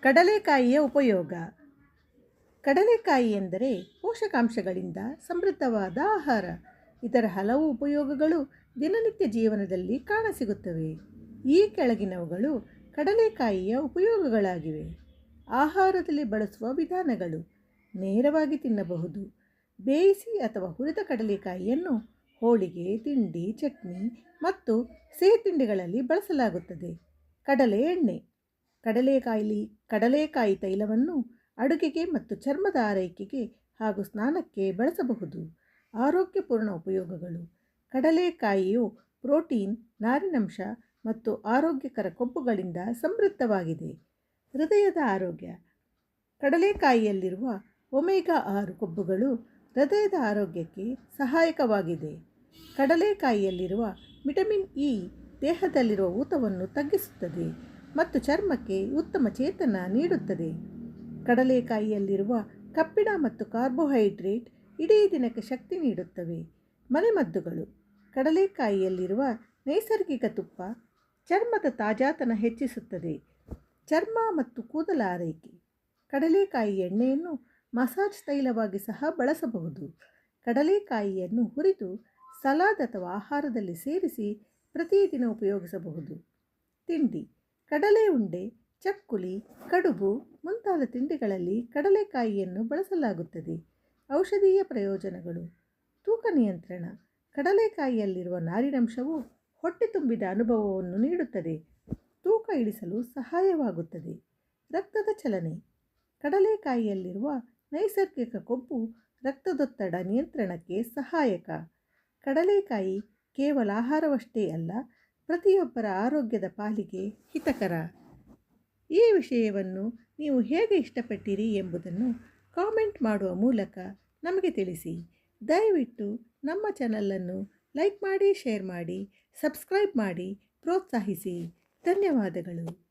ಕಡಲೆಕಾಯಿಯ ಉಪಯೋಗ. ಕಡಲೆಕಾಯಿ ಎಂದರೆ ಪೋಷಕಾಂಶಗಳಿಂದ ಸಮೃದ್ಧವಾದ ಆಹಾರ. ಇದರ ಹಲವು ಉಪಯೋಗಗಳು ದಿನನಿತ್ಯ ಜೀವನದಲ್ಲಿ ಕಾಣಸಿಗುತ್ತವೆ. ಈ ಕೆಳಗಿನವುಗಳು ಕಡಲೆಕಾಯಿಯ ಉಪಯೋಗಗಳಾಗಿವೆ. ಆಹಾರದಲ್ಲಿ ಬಳಸುವ ವಿಧಾನಗಳು ನೇರವಾಗಿ ತಿನ್ನಬಹುದು. ಬೇಯಿಸಿ ಅಥವಾ ಹುರಿದ ಕಡಲೆಕಾಯಿಯನ್ನು ಹೋಳಿಗೆ, ತಿಂಡಿ, ಚಟ್ನಿ ಮತ್ತು ಸಿಹಿ ತಿಂಡಿಗಳಲ್ಲಿ ಬಳಸಲಾಗುತ್ತದೆ. ಕಡಲೆ ಎಣ್ಣೆ ಕಡಲೆಕಾಯಿ ಕಡಲೆಕಾಯಿ ತೈಲವನ್ನು ಅಡುಗೆಗೆ ಮತ್ತು ಚರ್ಮದ ಆರೈಕೆಗೆ ಹಾಗೂ ಸ್ನಾನಕ್ಕೆ ಬಳಸಬಹುದು. ಆರೋಗ್ಯಪೂರ್ಣ ಉಪಯೋಗಗಳು. ಕಡಲೆಕಾಯಿಯು ಪ್ರೋಟೀನ್, ನಾರಿನಂಶ ಮತ್ತು ಆರೋಗ್ಯಕರ ಕೊಬ್ಬುಗಳಿಂದ ಸಮೃದ್ಧವಾಗಿದೆ. ಹೃದಯದ ಆರೋಗ್ಯ. ಕಡಲೆಕಾಯಿಯಲ್ಲಿರುವ ಒಮೆಗಾ ಆರು ಕೊಬ್ಬುಗಳು ಹೃದಯದ ಆರೋಗ್ಯಕ್ಕೆ ಸಹಾಯಕವಾಗಿದೆ. ಕಡಲೆಕಾಯಿಯಲ್ಲಿರುವ ವಿಟಮಿನ್ ಇ ದೇಹದಲ್ಲಿರುವ ಊತವನ್ನು ತಗ್ಗಿಸುತ್ತದೆ. ಮತ್ತು ಚರ್ಮಕ್ಕೆ ಉತ್ತಮ ಚೇತನ ನೀಡುತ್ತದೆ. ಕಡಲೆಕಾಯಿಯಲ್ಲಿರುವ ಕಬ್ಬಿಣ ಮತ್ತು ಕಾರ್ಬೋಹೈಡ್ರೇಟ್ ಇಡೀ ದಿನಕ್ಕೆ ಶಕ್ತಿ ನೀಡುತ್ತವೆ. ಮನೆಮದ್ದುಗಳು ಕಡಲೆಕಾಯಿಯಲ್ಲಿರುವ ನೈಸರ್ಗಿಕ ತುಪ್ಪ ಚರ್ಮದ ತಾಜಾತನ ಹೆಚ್ಚಿಸುತ್ತದೆ. ಚರ್ಮ ಮತ್ತು ಕೂದಲ ಆರೈಕೆ. ಕಡಲೆಕಾಯಿ ಎಣ್ಣೆಯನ್ನು ಮಸಾಜ್ ತೈಲವಾಗಿ ಸಹ ಬಳಸಬಹುದು. ಕಡಲೆಕಾಯಿಯನ್ನು ಹುರಿದು ಸಲಾದ್ ಅಥವಾ ಆಹಾರದಲ್ಲಿ ಸೇರಿಸಿ ಪ್ರತಿದಿನ ಉಪಯೋಗಿಸಬಹುದು. ತಿಂಡಿ. ಕಡಲೆ ಉಂಡೆ, ಚಕ್ಕುಲಿ, ಕಡುಬು ಮುಂತಾದ ತಿಂಡಿಗಳಲ್ಲಿ ಕಡಲೆಕಾಯಿಯನ್ನು ಬಳಸಲಾಗುತ್ತದೆ. ಔಷಧೀಯ ಪ್ರಯೋಜನಗಳು. ತೂಕ ನಿಯಂತ್ರಣ. ಕಡಲೆಕಾಯಿಯಲ್ಲಿರುವ ನಾರಿನಂಶವು ಹೊಟ್ಟೆ ತುಂಬಿದ ಅನುಭವವನ್ನು ನೀಡುತ್ತದೆ. ತೂಕ ಇಳಿಸಲು ಸಹಾಯವಾಗುತ್ತದೆ. ರಕ್ತದ ಚಲನೆ. ಕಡಲೆಕಾಯಿಯಲ್ಲಿರುವ ನೈಸರ್ಗಿಕ ಕೊಬ್ಬು ರಕ್ತದೊತ್ತಡ ನಿಯಂತ್ರಣಕ್ಕೆ ಸಹಾಯಕ. ಕಡಲೆಕಾಯಿ ಕೇವಲ ಆಹಾರವಷ್ಟೇ ಅಲ್ಲ ಪ್ರತಿಯೊಬ್ಬರ ಆರೋಗ್ಯದ ಪಾಲಿಗೆ ಹಿತಕರ. ಈ ವಿಷಯವನ್ನು ನೀವು ಹೇಗೆ ಇಷ್ಟಪಟ್ಟಿರಿ ಎಂಬುದನ್ನು ಕಾಮೆಂಟ್ ಮಾಡುವ ಮೂಲಕ ನಮಗೆ ತಿಳಿಸಿ. ದಯವಿಟ್ಟು ನಮ್ಮ ಚಾನಲನ್ನು ಲೈಕ್ ಮಾಡಿ, ಶೇರ್ ಮಾಡಿ, ಸಬ್ಸ್ಕ್ರೈಬ್ ಮಾಡಿ, ಪ್ರೋತ್ಸಾಹಿಸಿ. ಧನ್ಯವಾದಗಳು.